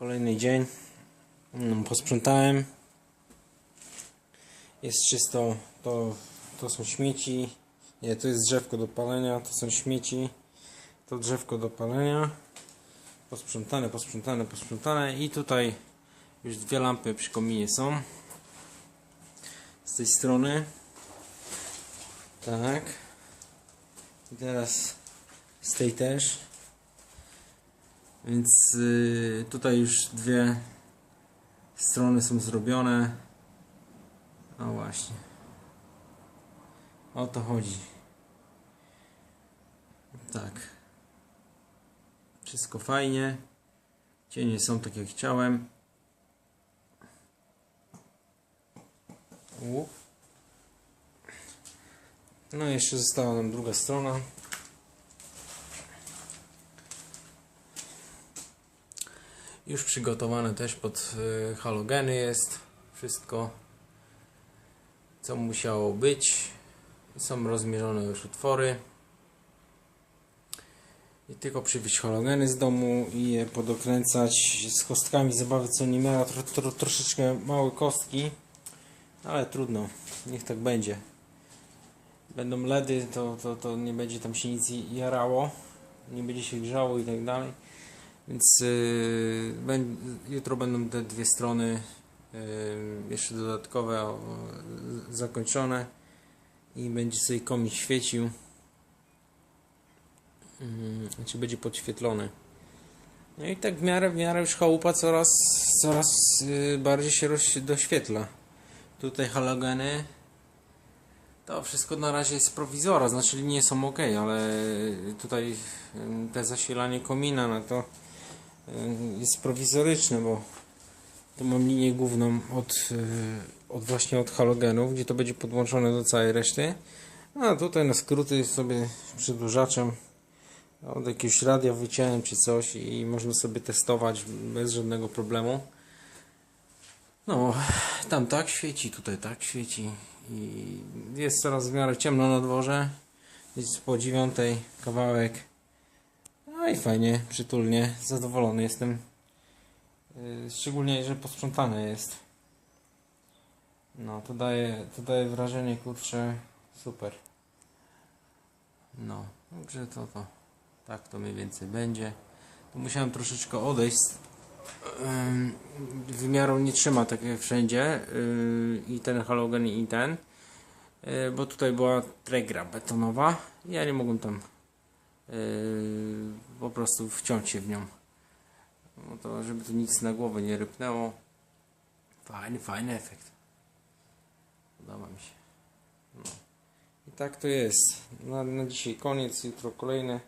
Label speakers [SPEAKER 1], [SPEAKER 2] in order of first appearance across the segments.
[SPEAKER 1] Kolejny dzień. Mm, Posprzątałem. Jest czysto. To, to są śmieci. Nie, to jest drzewko do palenia. To są śmieci. To drzewko do palenia. Posprzątane, posprzątane, posprzątane. I tutaj już dwie lampy przy kominie są. Z tej strony. Tak. I teraz z tej też. Więc y, tutaj już dwie strony są zrobione. No właśnie. O to chodzi. Tak. Wszystko fajnie. Cienie są tak jak chciałem. U. No jeszcze została nam druga strona. Już przygotowane też pod y, halogeny jest wszystko co musiało być. Są rozmierzone już utwory. I tylko przywieźć halogeny z domu i je podokręcać z kostkami zabawy co nie miała tro, tro, troszeczkę małe kostki. Ale trudno, niech tak będzie. Będą LEDy, to, to, to nie będzie tam się nic jarało, nie będzie się grzało i tak dalej. Więc bę- jutro będą te dwie strony yy, jeszcze dodatkowe zakończone i będzie sobie komiś świecił. Yy, znaczy będzie podświetlony. No i tak w miarę, w miarę już chałupa coraz, coraz yy, bardziej się roz, doświetla. Tutaj halogeny. To wszystko na razie jest prowizora, znaczy linie są ok, ale tutaj te zasilanie komina na to jest prowizoryczne, bo tu mam linię główną od, yy, od właśnie od halogenów, gdzie to będzie podłączone do całej reszty. A tutaj na skróty sobie przedłużaczem od jakiegoś radia wyciąłem czy coś i można sobie testować bez żadnego problemu. No, tam tak świeci, tutaj tak świeci i jest coraz w miarę ciemno na dworze. Jest po dziewiątej kawałek. No i fajnie, przytulnie, zadowolony jestem. Yy, Szczególnie, że posprzątane jest. No, to daje, to daje wrażenie, kurczę, super. No, także to, to, tak to mniej więcej będzie. Tu musiałem troszeczkę odejść. Ym, Wymiaru nie trzyma tak jak wszędzie. yy, I ten halogen, i ten. Bo tutaj była tregra betonowa. Ja nie mogłem tam po prostu wciąć się w nią. No to, żeby tu nic na głowę nie rypnęło. Fajny, fajny efekt. Podoba mi się. No. I tak to jest. Na, na dzisiaj koniec, jutro kolejne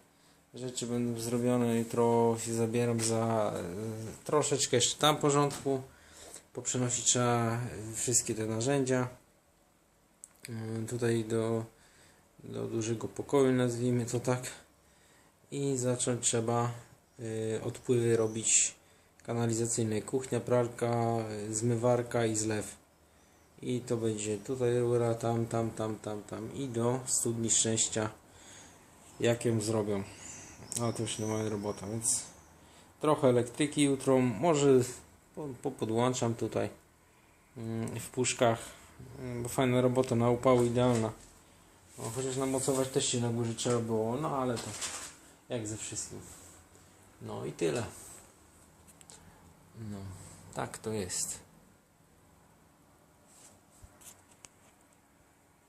[SPEAKER 1] rzeczy będą zrobione. Jutro się zabieram za e, troszeczkę jeszcze tam porządku. Poprzenosić trzeba wszystkie te narzędzia. E, Tutaj do, do dużego pokoju, nazwijmy to tak. I zacząć trzeba y, odpływy robić kanalizacyjne. Kuchnia, pralka, y, zmywarka i zlew. I to będzie tutaj rura, tam, tam, tam, tam, tam i do studni szczęścia. Jak ją zrobią. A to już nie moja robota, więc trochę elektryki jutro. Może po- popodłączam tutaj mm, w puszkach, mm, bo fajna robota na upał idealna. No, chociaż namocować też się na górze trzeba było, no ale to jak ze wszystkim. No i tyle. No, tak to jest.